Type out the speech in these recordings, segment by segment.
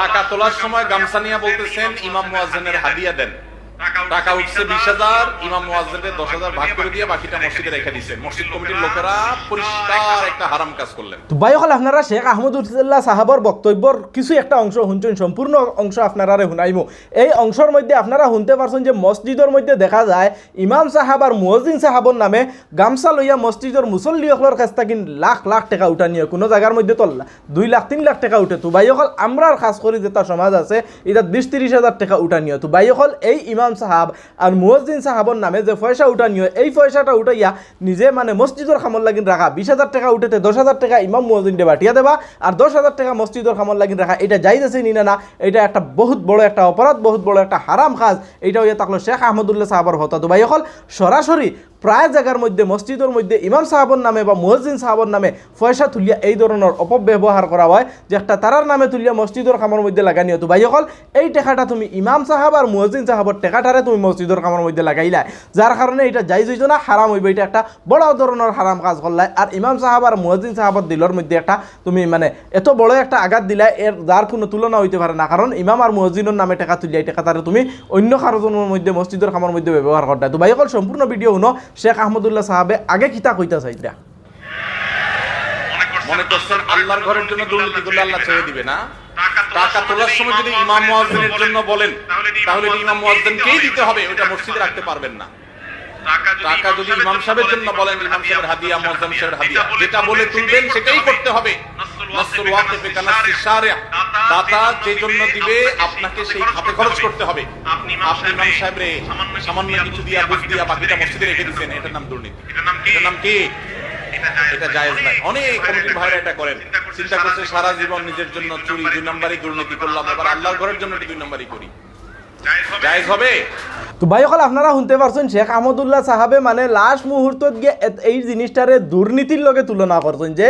টাকা তোলার সময় গামছা নিয়ে বলতেছেন ইমাম মুয়াজ্জিনের হাদিয়া দেন। টাকা উঠছে বিশ হাজার ইমাম মুয়াজ্জিনের দশ হাজার ভাগ করে দিয়ে বাকিটা মসজিদে রেখে দিছে মসজিদ কমিটির লোকেরা পরিষ্কার একটা হারাম কাজ করলেন। তো ভাই হল আপনারা শেখ আহমদুল্লাহ সাহাবর বক্তব্যর কিছু একটা অংশ শুনছেন সম্পূর্ণ অংশ আপনারা শুনাইমু এই অংশের মধ্যে আপনারা শুনতে পারছেন যে মসজিদের মধ্যে দেখা যায় ইমাম সাহাব আর মুয়াজ্জিন সাহাবর নামে গামছা লইয়া মসজিদের মুসল্লি হকলের কাছ থেকে লাখ লাখ টাকা উঠা নিয়ে কোনো জায়গার মধ্যে তো দুই লাখ তিন লাখ টাকা উঠে। তো ভাই হল আমরার খাস করে যেটা সমাজ আছে এটা বিশ তিরিশ হাজার টাকা উঠা নিয়ে। তো ভাই হল এই ইমাম সাহাব আর মুয়াজ্জিন সাহাবর নামে যে পয়সা উঠা নিয়ে এই পয়সাটা উঠাইয়া নিজে মানে মসজিদের খামর লাগিন রাখা বিশ হাজার টাকা উঠেতে দশ হাজার টাকা ইমাম মুয়াজ্জিন দে বাটিয়া দেবা? আর দশ হাজার টাকা মসজিদের খামর লাগিন রাখা এটা যাইতেছে নি না এটা একটা বহুত বড় একটা অপরাধ বহুত বড় একটা হারাম কাজ এটা হইয়া থাকল শেখ আহমদুল্লাহ সাহাবর হতা হল সরাসরি প্রায় জায়গার মধ্যে মসজিদের মধ্যে ইমাম সাহাবর নামে বা মুয়াজ্জিন সাহাবর নামে পয়সা তুলিয়া এই ধরনের অপব্যবহার করা হয়, যে একটা তারার নামে তুলিয়া মসজিদের কামের মধ্যে লাগানি তো ভাই হল এই টেকাটা তুমি ইমাম সাহাব আর মুয়াজ্জিন সাহাবর টাকাটারে তুমি মসজিদের কামের মধ্যে লাগাইলা। যার কারণে এটা যাই হইতো না হারাম হইবে এটা একটা বড় ধরনের হারাম কাজ করলাই আর ইমাম সাহাব আর মুয়াজ্জিন সাহাবর দিলর মধ্যে একটা তুমি মানে এত বড় একটা আঘাত দিলা এর যার কোনো তুলনা হইতে পারে না। কারণ ইমাম আর মুয়াজ্জিনের নামে টাকা তুলিয়া টাকাটারে তুমি অন্য কারণের মধ্যে মসজিদের কামের মধ্যে ব্যবহার করতে তো ভাই হল সম্পূর্ণ ভিডিও শুনো শেখ আহমদুল্লাহ সাহাবে আগে কিতা কইতা চাইতা মনে করছেন আল্লাহর ঘরের জন্য দুর্নীতি করলে আল্লাহ ছেড়ে দিবে না? টাকা তোলার সময় যদি ইমাম মুয়াজ্জিনের জন্য বলেন তাহলে ইমাম মুয়াজ্জিনকেই দিতে হবে? ওটা মসজিদে রাখতে পারবেন না। টাকা যদি ইমাম সাহেবের জন্য বলেন ইমাম সাহেবের হাদিয়া মুয়াজ্জিন সাহেবের হাদিয়া। যেটা বলে তুলবেন সেটাই করতে হবে। নাসরুল ওয়াকিফে কানাসি শারিয়া। দাতা যে জন্য দিবে আপনাকে সেই খাতে খরচ করতে হবে। আপনি ইমাম সাহেবরে সামান্য কিছু দিয়া বুঝ দিয়া বাকিটা মসজিদে রেখে দিচ্ছেন এটার নাম দুর্নীতি। এটার নাম কি? এটা জায়েজ নাই। অনেক কমিটির ভাইরা এটা করেন। চিন্তা করছে সারা জীবন নিজের জন্য চুরি দুই নম্বরই দুর্নীতি করলাম এবার আল্লাহর ঘরের জন্য দুই নম্বরই করি। জায়েজ হবে? তো ভাই সকল আপনারা শুনতে পারছেন, শেখ আহমদুল্লাহ সাহাবে মানে লাস্ট মুহূর্তত গিয়ে এই জিনিসটারে দুর্নীতির লগে তুলনা করছেন যে,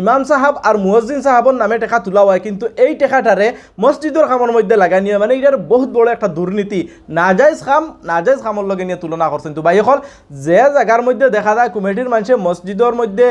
ইমাম সাহাব আর মুয়াজ্জিন সাহাবর নামে টাকা তোলা হয়, কিন্তু এই টাকাটারে মসজিদের কামের মধ্যে লাগাই নিয়ে মানে এটার বহুত বড় একটা দুর্নীতি, নাজাইজ খাম, নাজাইজ খামর লগে নিয়ে তুলনা করছেন। তো ভাই সকল যে জায়গার মধ্যে দেখা যায় কমিটির মানুষে মসজিদের মধ্যে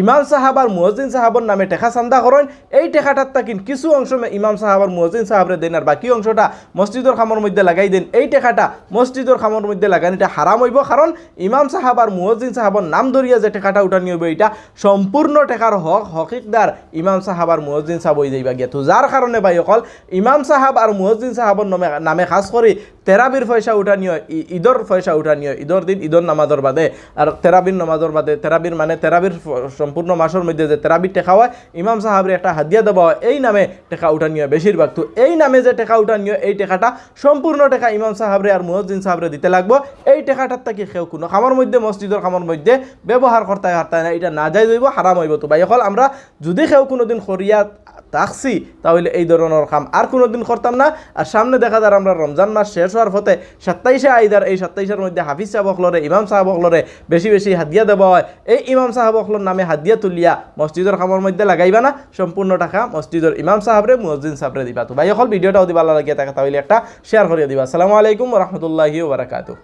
ইমাম সাহাব আর মুয়াজ্জিন সাহাবর নামে টাকা চান্দা করেন এই টাকাটার তাকিন কিছু অংশ ইমাম সাহাব আর মুয়াজ্জিন সাহাবরে দেন আর বাকি অংশটা মসজিদের খামর মধ্যে লাগাই দেন। এই টাকাটা মসজিদের খামর মধ্যে লাগান এটা হারাম হইব কারণ ইমাম সাহাব আর মুহজিন সাহাবর নাম ধরিয়া যে টেকাটা উঠানি হইব এটা সম্পূর্ণ টেকার হক হকিকদার ইমাম সাহাব আর মুহজিন সাহাব হয়ে যাইবা গিয়া তো যার কারণে ভাই অকল ইমাম সাহাব আর মুহজিন সাহাবর নামে নামে খাস করে তেরাবির পয়সা উঠানি হয় ই- ঈদর পয়সা উঠানি হয় ঈদর দিন, ঈদর নামাজর বাদে। আর তেরাবির নামাজর বাদে, তেরাবির মানে তেরাবির সম্পূর্ণ মাসের মধ্যে যে তেরাবির টেকা হয়, ইমাম সাহাবরে একটা হাদিয়া দেওয়া হয়, এই নামে টেকা উঠানি হয় বেশিরভাগ তো এই নামে যে টেকা উঠানি হয় এই টেকাটা সম্পূর্ণ টাকা ইমাম সাহাবরে আর মুয়াজ্জিন সাহাবরে দিতে লাগবো। এই টেকাটার তাকে কেউ কোনো খামার মধ্যে মসজিদের খামার মধ্যে ব্যবহার করতে হারতে না এটা না যাই হইব হারাম হইব। তো ভাই অকল আমরা, যদি কেউ কোনোদিন করিয়া থাকছি তাহলে এই ধরনের কাম আর কোনোদিন করতাম না। আর সামনে দেখা যায় আমরা রমজান মাস শেষ হওয়ার পথে সাতাইশে আইদার এই সাতাইশের মধ্যে হাফিজ সাহেব অকলরে, ইমাম সাহেব অকলরে বেশি বেশি হাদিয়া দেওয়া হয়। এই ইমাম সাহেব অকলর নামে হাদিয়া তুলিয়া মসজিদের কামের মধ্যে লাগাইবা না সম্পূর্ণ টাকা মসজিদের ইমাম সাহেবরে, মুয়াজ্জিন সাহেবরে দিবা। তো ভাই, অকল ভিডিওটাও দিবা লাগিয়ে থাকে, তাহলে একটা শেয়ার করিয়ে দিবা। আসসালামু আলাইকুম রহমতুল্লাহি ওবরাকাতু